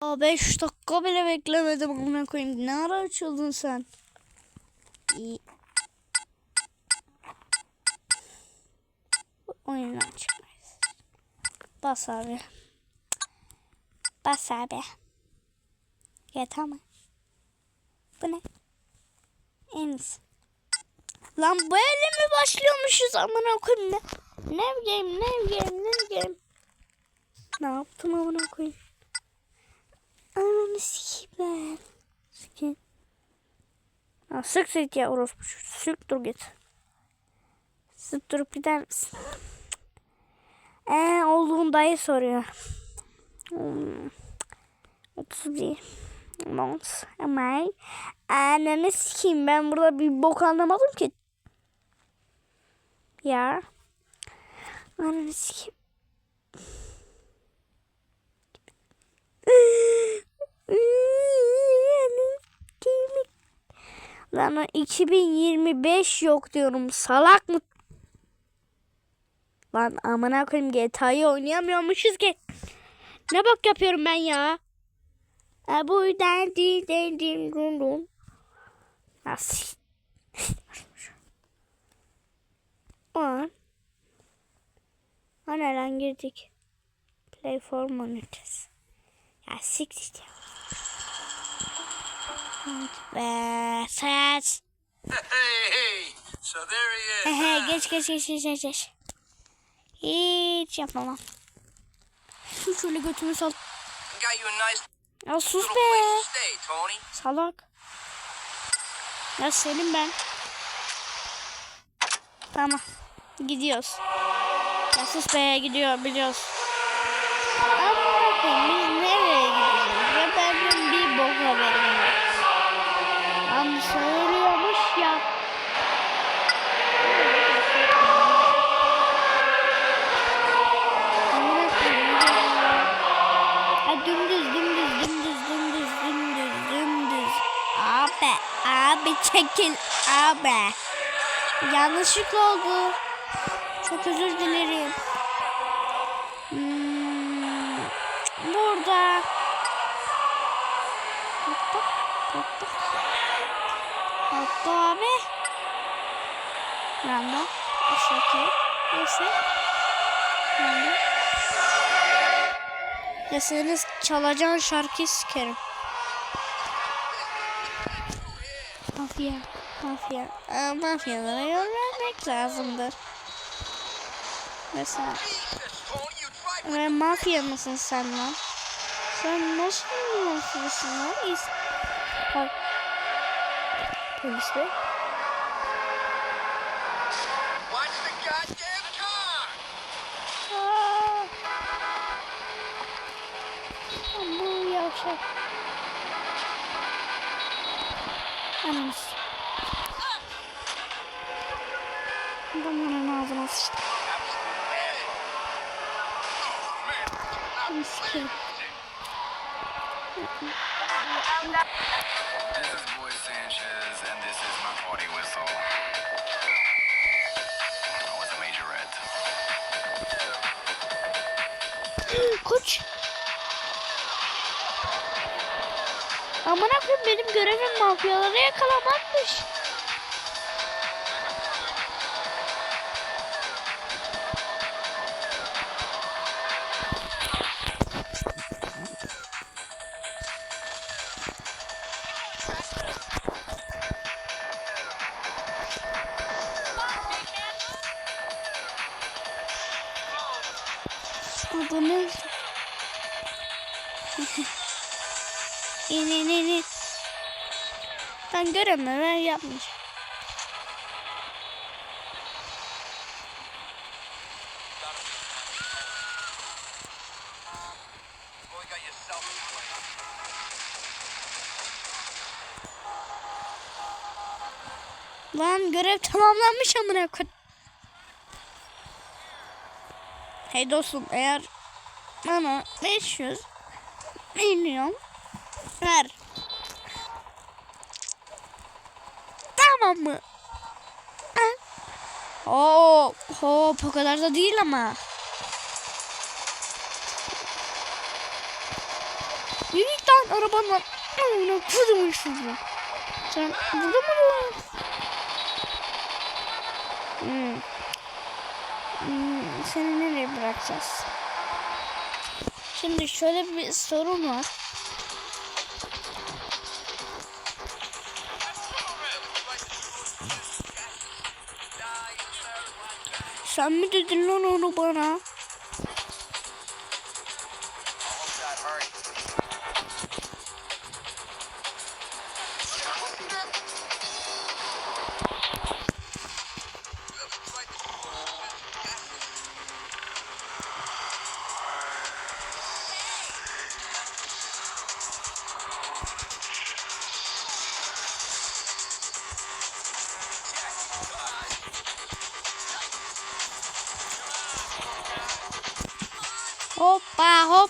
Aa 5 dakika bile beklemedim amına koyayım. Ne ara açıldın sen? İyi. Oyundan çıkmayız. Bas abi. Bas abi. Ya tamam. Bu ne? En iyisi. Lan böyle mi başlıyormuşuz amına koyayım ne? Ne game ne game ne game. Ne yaptım amına koyayım? Ananı sikeyim ben. Sikeyim. Ha, sık sık ya orospu. Sık dur git. Sık durup gider misin? Eee olduğun dayı soruyor. Hmm. 31 months am I? Ananı sikeyim ben burada bir bok anlamadım ki. Ya. Ananı sikeyim. Lan o 2025 yok diyorum. Salak mı? Lan amına koyayım GTA'yı oynayamıyormuşuz ki. Ne bak yapıyorum ben ya? Ha buradan değil değil değil dum dum. Nasıl? On. Ana lan girdik. Play for monitors. Ya siktir ya. Hehe huh? geç geç geç geç geç, geç. Hiç yapamam. Şu şöyle götümü sal. Ya sus be. Salak. Ya senin ben. Tamam. Gidiyoruz. Ya sus be gidiyor biliyoruz. Ama bakayım Koyayım ya. Ha dümdüz dümdüz dümdüz dümdüz dümdüz dümdüz. Abi abi çekil abi. Yanlışlıkla oldu. Çok özür dilerim. It's okay. Neyse. Random. Ya senin çalacağın şarkıyı sikerim. Mafya, mafya. Aa, mafyalara yol vermek lazımdır. Mesela, ve mafya mısın sen lan? Sen nasıl mafyasın lan? Polis bey. Oh, it's a majorette. Koç. Amına koyayım benim görevim mafyaları yakalamakmış. Ben göremiyorum yapmış. Lan görev tamamlanmış amına koyayım. Hey dostum eğer bana 500 milyon ver. Tamam mı? Ha? Oo, hop o kadar da değil ama. Yürü git lan arabanla. Amına kodumun çocuğu. Sen burada mı duruyorsun? Hmm. Hmm, seni nereye bırakacağız? Şimdi şöyle bir sorun var. Sen mi dedin lan onu bana? Ah, I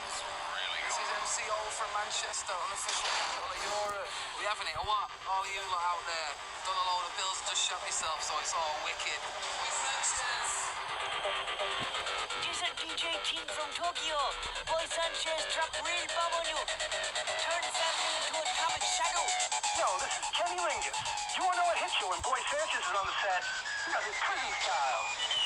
was really This is MCO from Manchester, unofficial. Capital of Europe. We having it or what? All you lot out there. Done a load of bills, just shot myself, so it's all wicked. DJ team from Tokyo. Boy Sanchez dropped real bomb on you. Turn family into a atomic shadow. Yo, this is Kenny Lingus. You wanna know what hits you when Boy Sanchez is on the set? He does it prison style.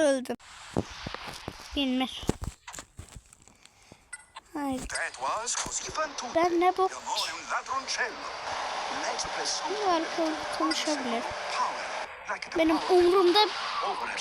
Öldüm. Fan tutti. Ben ne Bu? Arka konuşabilir. power, like the Benim umurumda over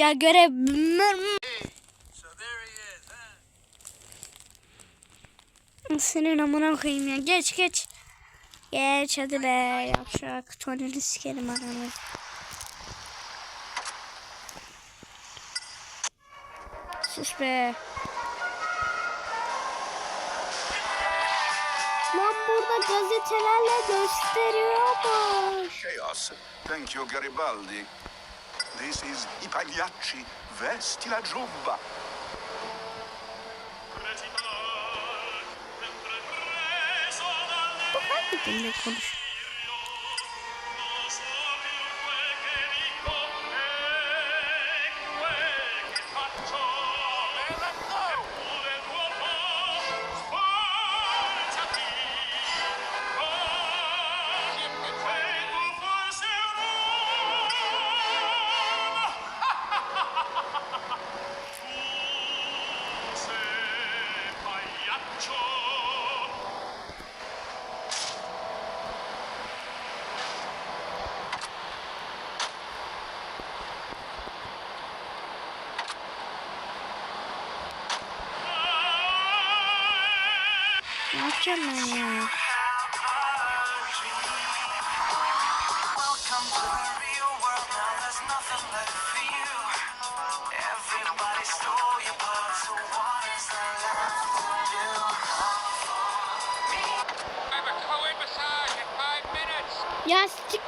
ya görev senin amına koyayım ya. Geç geç. Geç hadi be yapacak. Tonunu sikerim ananı. Sus be. Lan burada gazetelerle gösteriyormuş. Chaos. Thank you, Garibaldi. This is I Pagliacci. Vesti la giubba. Bu hangi dille Öleceğim ben ya. Ya çık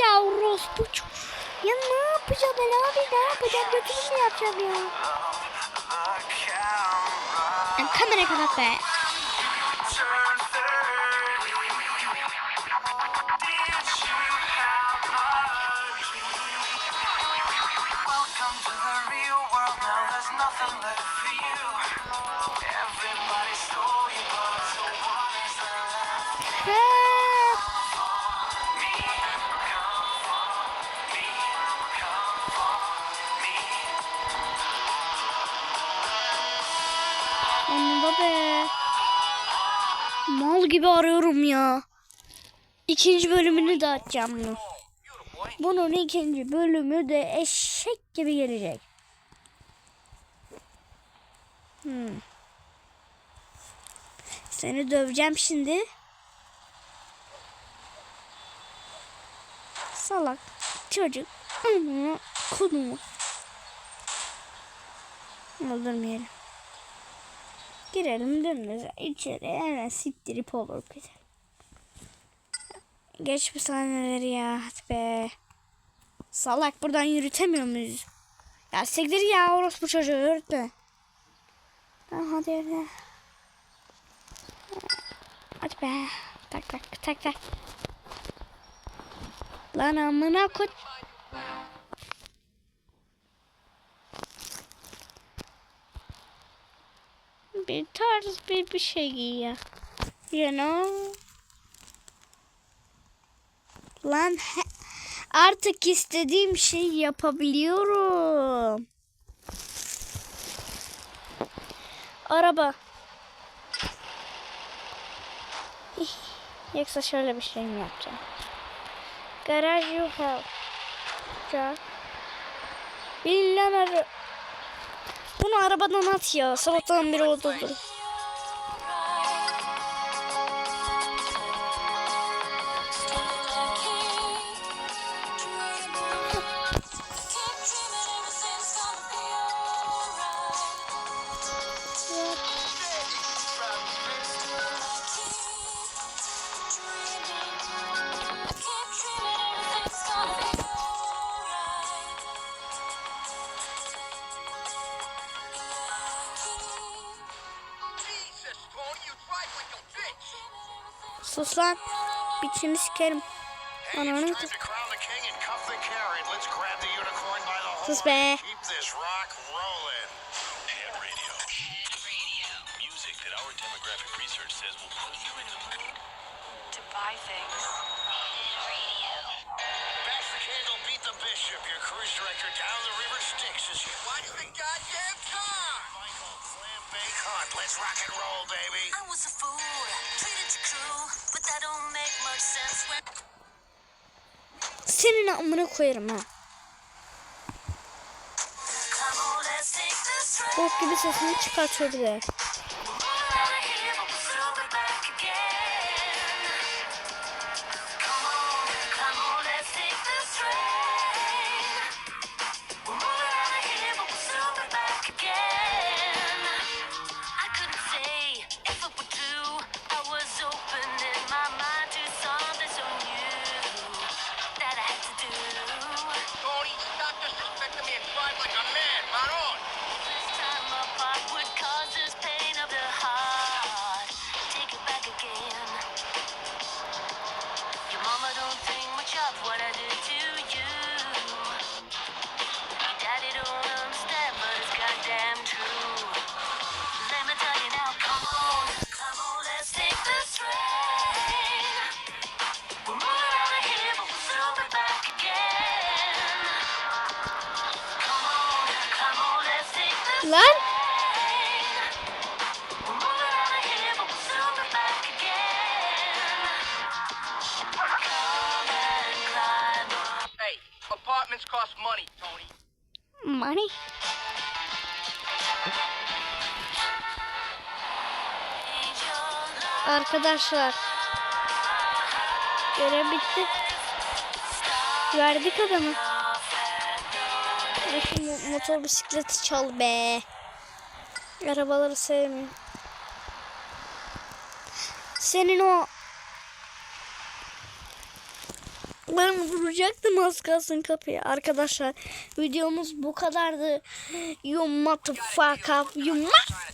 yavru bu çok. Ya ne yapacağım ben abi ne yapacağım götümü mü yapacağım ya? Yani kamera kapat be. Anında be. Mal gibi arıyorum ya. İkinci bölümünü de açacağım bunu. Bunun ikinci bölümü de eşek gibi gelecek. Seni döveceğim şimdi. Salak çocuk. Ama kudumu. Öldürmeyelim. Girelim dümdüz içeri hemen siktirip olur bize. Geç bu sahneleri ya hadi be. Salak buradan yürütemiyor muyuz? Ya siktir ya orospu çocuğu yürütme. Ha, hadi hadi. Hadi be. Tak tak tak tak. Lan amına koy. Bir tarz bir bir şey giy ya. You know. Lan artık istediğim şeyi yapabiliyorum. Araba. Ih, Yoksa şöyle bir şey mi yapacağım? Garaj you have. Can. Bin lan ara. Bunu arabadan at ya. Sabahtan beri odadır. The goddamn car. Michael Clam Bake Hunt. Let's rock rolling. Music that our demographic research says will put you into food to buy things. Back the candle, beat the bishop, your cruise director down the river sticks. Why do the goddamn car? Let's rock and roll, baby. I was a fool, treated you cruel, Senin amına koyarım ha. Bok gibi sesini çıkartıyor bir de. Tony. money. Arkadaşlar. Görev bitti. Verdik adamı. Şimdi motor bisikleti çal be. Arabaları sevmiyorum. Senin o Ben vuracaktım az kalsın kapıyı. Arkadaşlar videomuz bu kadardı. You motherfucker. You motherfucker.